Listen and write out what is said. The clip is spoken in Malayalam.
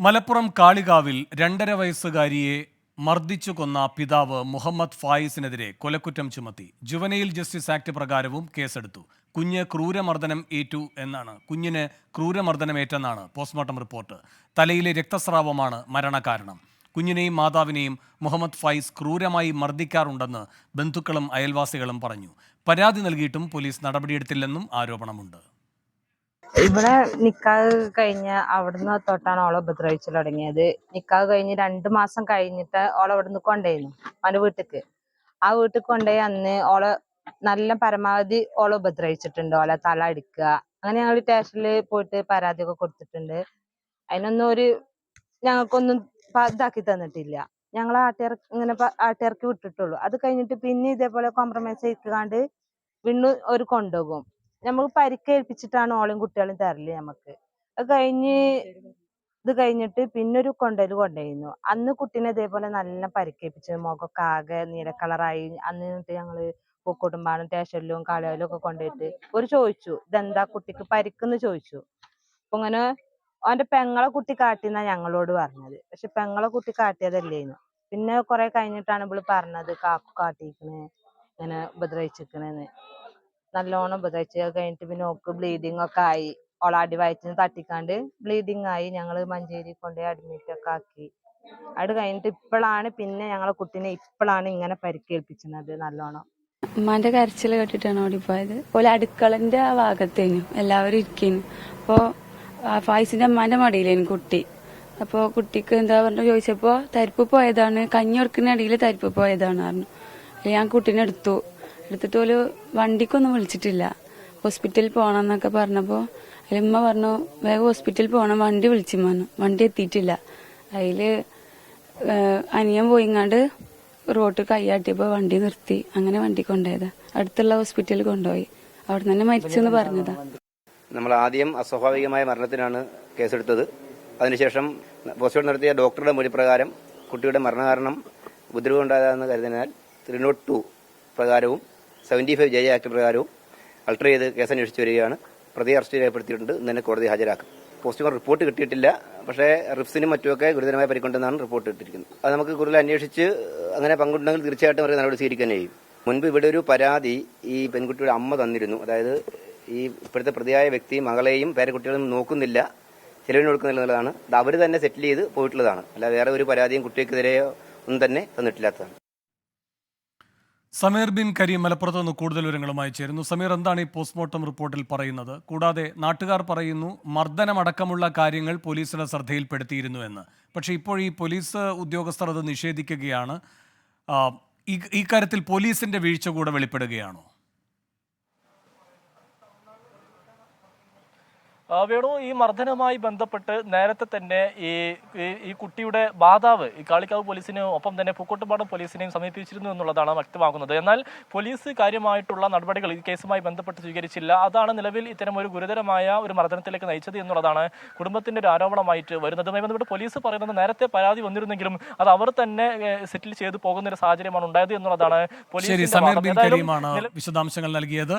മലപ്പുറം കാളികാവിൽ രണ്ടര വയസ്സുകാരിയെ മർദ്ദിച്ചു കൊന്ന പിതാവ് മുഹമ്മദ് ഫായിസിനെതിരെ കൊലക്കുറ്റം ചുമത്തി. ജുവനയിൽ ജസ്റ്റിസ് ആക്ട് പ്രകാരവും കേസെടുത്തു. കുഞ്ഞ് ക്രൂരമർദ്ദനം ഏറ്റു എന്നാണ്. കുഞ്ഞിന് ക്രൂരമർദ്ദനമേറ്റെന്നാണ് പോസ്റ്റ്മോർട്ടം റിപ്പോർട്ട്. തലയിലെ രക്തസ്രാവമാണ് മരണകാരണം. കുഞ്ഞിനെയും മാതാവിനെയും മുഹമ്മദ് ഫൈസ് ക്രൂരമായി മർദ്ദിക്കാറുണ്ടെന്ന് ബന്ധുക്കളും അയൽവാസികളും പറഞ്ഞു. പരാതി നൽകിയിട്ടും പോലീസ് നടപടിയെടുത്തില്ലെന്നും ആരോപണമുണ്ട്. ഇവിടെ നിക്കാഹ് കഴിഞ്ഞ അവിടുന്ന് തൊട്ടാണ് ഓളെ ഉപദ്രവിച്ചു തുടങ്ങിയത്. നിക്കാഹ് കഴിഞ്ഞ് രണ്ടു മാസം കഴിഞ്ഞിട്ട് ഓളെ അവിടുന്ന് കൊണ്ടുപോയിരുന്നു അവന്റെ വീട്ടിക്ക്. ആ വീട്ടിൽ കൊണ്ടുപോയി അന്ന് ഓളെ നല്ല പരമാവധി ഓളെ ഉപദ്രവിച്ചിട്ടുണ്ട്. ഓളെ തല അടിക്കുക അങ്ങനെ ഞങ്ങൾ സ്റ്റേഷനിൽ പോയിട്ട് പരാതി ഒക്കെ കൊടുത്തിട്ടുണ്ട്. അതിനൊന്നും ഒരു ഞങ്ങൾക്കൊന്നും ഇതാക്കി തന്നിട്ടില്ല. ഞങ്ങൾ ആട്ടിയർ ഇങ്ങനെ പ- വിട്ടിട്ടുള്ളൂ. അത് കഴിഞ്ഞിട്ട് പിന്നെ ഇതേപോലെ കോംപ്രമൈസ് ആയിക്കാണ്ട് വീണ്ടും ഒരു കൊണ്ടുപോകും. നമുക്ക് പരിക്കേൽപ്പിച്ചിട്ടാണ് ഓളെയും കുട്ടികളെയും തരൽ നമുക്ക് അത് കഴിഞ്ഞ് ഇത് കഴിഞ്ഞിട്ട് പിന്നെ ഒരു കൊണ്ടൽ കൊണ്ടുപോയിരുന്നു അന്ന് കുട്ടീനെ ഇതേപോലെ നല്ല പരിക്കേൽപ്പിച്ചു മുഖമൊക്കെ ആകെ നീല കളറായി. അന്ന് എന്നിട്ട് ഞങ്ങൾ പൂക്കോട്ടുംപാടും സ്റ്റേഷനിലും കാളയിലും ഒക്കെ കൊണ്ടുപോയിട്ട് ഒരു ചോദിച്ചു ഇതെന്താ കുട്ടിക്ക് പരിക്കെന്ന് ചോദിച്ചു? അപ്പൊ ഇങ്ങനെ അവന്റെ പെങ്ങളെ കുട്ടി കാട്ടിന്നാ ഞങ്ങളോട് പറഞ്ഞത്. പക്ഷെ പെങ്ങളെ കുട്ടി കാട്ടിയതല്ലേന്നു പിന്നെ കുറെ കഴിഞ്ഞിട്ടാണ് ഇവൾ പറഞ്ഞത് കാക്കു കാട്ടിക്കണ് ഇങ്ങനെ ഉപദ്രവിച്ചിക്കണെന്ന്. നല്ലോണം ഉപദ്രവിച്ച് അത് കഴിഞ്ഞിട്ട് പിന്നെ ഓക്ക് ബ്ലീഡിങ് ഒക്കെ ആയി. ഓളെ അടിവയറ്റിന് തട്ടിക്കാണ്ട് ബ്ലീഡിങ് ആയി. ഞങ്ങൾ മഞ്ചേരി കൊണ്ടുപോയി അഡ്മിറ്റ് ഒക്കെ ആക്കി. അത് കഴിഞ്ഞിട്ട് ഇപ്പോഴാണ് പിന്നെ ഞങ്ങളെ കുട്ടീനെ ഇപ്പോഴാണ് ഇങ്ങനെ പരിക്കേൽപ്പിച്ചത് നല്ലോണം. ഉമ്മാന്റെ കരച്ചിൽ കേട്ടിട്ടാണ് ഓടിപ്പോയത്? ഓൽ അടുക്കളന്റെ ആ ഭാഗത്തേനു. എല്ലാവരും ഇരിക്കുന്നു അപ്പോ ഫായിസിന്റെ അമ്മാന്റെ മടിയിലേനു കുട്ടി. അപ്പോ കുട്ടിക്ക് എന്താ പറഞ്ഞു? ചോദിച്ചപ്പോ തരിപ്പ് പോയതാണ്. കഞ്ഞി ഉറക്കുന്ന ഇടയിൽ തരിപ്പ് പോയതാണ് പറഞ്ഞു. ഞാൻ കുട്ടീനെ എടുത്തു. എടുത്തിട്ട് ഒരു വണ്ടിക്കൊന്നും വിളിച്ചിട്ടില്ല. ഹോസ്പിറ്റലിൽ പോകണം എന്നൊക്കെ പറഞ്ഞപ്പോൾ അതിൽ ഉമ്മ പറഞ്ഞു വേഗം ഹോസ്പിറ്റലിൽ പോകണം വണ്ടി വിളിച്ചു പറഞ്ഞു. വണ്ടി എത്തിയിട്ടില്ല. ഏഹ് അനിയൻ പോയിങ്ങാണ്ട് റോട്ട് കൈയാട്ടിയപ്പോ വണ്ടി നിർത്തി. അങ്ങനെ വണ്ടി കൊണ്ടുപോയതാ. അടുത്തുള്ള ഹോസ്പിറ്റലിൽ കൊണ്ടുപോയി. അവിടെ തന്നെ മരിച്ചു എന്ന് പറഞ്ഞതാ. നമ്മൾ ആദ്യം അസ്വാഭാവികമായ മരണത്തിനാണ് കേസെടുത്തത്. അതിനുശേഷം പോസ്റ്റ്മോർട്ടം നടത്തിയ ഡോക്ടറുടെ മൊഴി പ്രകാരം കുട്ടിയുടെ മരണകാരണം ഉപദ്രവം ഉണ്ടായതെന്ന് കരുതിനാൽ ത്രീ നോട്ട് ടു പ്രകാരവും സെവന്റി ഫൈവ് ജെ ആക്ട് പ്രകാരവും അൾട്ടർ ചെയ്ത് കേസ് അന്വേഷിച്ച് വരികയാണ്. പ്രതി അറസ്റ്റ് രേഖപ്പെടുത്തിയിട്ടുണ്ട്. ഇന്ന് തന്നെ കോടതി ഹാജരാക്കും. പോസ്റ്റ്മോർട്ടം റിപ്പോർട്ട് കിട്ടിയിട്ടില്ല. പക്ഷേ റിപ്സിനും മറ്റുമൊക്കെ ഗുരുതരമായ പരിക്കുണ്ടെന്നാണ് റിപ്പോർട്ട് കിട്ടിയിരിക്കുന്നത് അത് നമുക്ക് കൂടുതൽ അന്വേഷിച്ച് അങ്ങനെ പങ്കുണ്ടെങ്കിൽ തീർച്ചയായിട്ടും അവരെ നടപടി സ്വീകരിക്കാൻ കഴിയും. മുൻപ് ഇവിടെ ഒരു പരാതി ഈ പെൺകുട്ടിയുടെ അമ്മ തന്നിരുന്നു. അതായത് ഈ ഇപ്പോഴത്തെ പ്രതിയായ വ്യക്തി മകളെയും പേരക്കുട്ടികളും നോക്കുന്നില്ല. ചെലവിന് കൊടുക്കുന്നില്ല എന്നുള്ളതാണ്. അവർ തന്നെ സെറ്റിൽ ചെയ്ത് പോയിട്ടുള്ളതാണ്. അല്ല വേറെ ഒരു പരാതിയും കുട്ടികൾക്കെതിരെയോ ഒന്നും തന്നെ തന്നിട്ടില്ലാത്തതാണ്. സമീർ ബിൻ കരീം മലപ്പുറത്ത് നിന്ന് കൂടുതൽ വിവരങ്ങളുമായി ചേരുന്നു. സമീർ എന്താണ് ഈ പോസ്റ്റ്മോർട്ടം റിപ്പോർട്ടിൽ പറയുന്നത്? കൂടാതെ നാട്ടുകാർ പറയുന്നു മർദ്ദനമടക്കമുള്ള കാര്യങ്ങൾ പോലീസിന്റെ ശ്രദ്ധയിൽപ്പെടുത്തിയിരുന്നു എന്ന്. പക്ഷേ ഇപ്പോൾ ഈ പോലീസ് ഉദ്യോഗസ്ഥർ അത് നിഷേധിക്കുകയാണ്. ഈ കാര്യത്തിൽ പോലീസിന്റെ വീഴ്ച കൂടെ വെളിപ്പെടുകയാണോ? വേണു ഈ മർദ്ദനവുമായി ബന്ധപ്പെട്ട് നേരത്തെ തന്നെ ഈ ഈ- കുട്ടിയുടെ മാതാവ് ഈ കാളിക്കാവ് പോലീസിനും ഒപ്പം തന്നെ പൂക്കോട്ടുപാടം പോലീസിനെയും സമീപിച്ചിരുന്നു എന്നുള്ളതാണ് വ്യക്തമാക്കുന്നത് എന്നാൽ പോലീസ് കാര്യമായിട്ടുള്ള നടപടികൾ ഈ കേസുമായി ബന്ധപ്പെട്ട് സ്വീകരിച്ചില്ല. അതാണ് നിലവിൽ ഇത്തരം ഒരു ഗുരുതരമായ ഒരു മർദ്ദനത്തിലേക്ക് നയിച്ചത് എന്നുള്ളതാണ് കുടുംബത്തിന്റെ ഒരു ആരോപണമായിട്ട് വരുന്നത് അതുമായി ബന്ധപ്പെട്ട് പോലീസ് പറയുന്നത് നേരത്തെ പരാതി വന്നിരുന്നെങ്കിലും അത് അവർ തന്നെ സെറ്റിൽ ചെയ്തു പോകുന്ന ഒരു സാഹചര്യമാണ് ഉണ്ടായത് എന്നുള്ളതാണ് പോലീസ് വിശദാംശങ്ങൾ നൽകിയത്.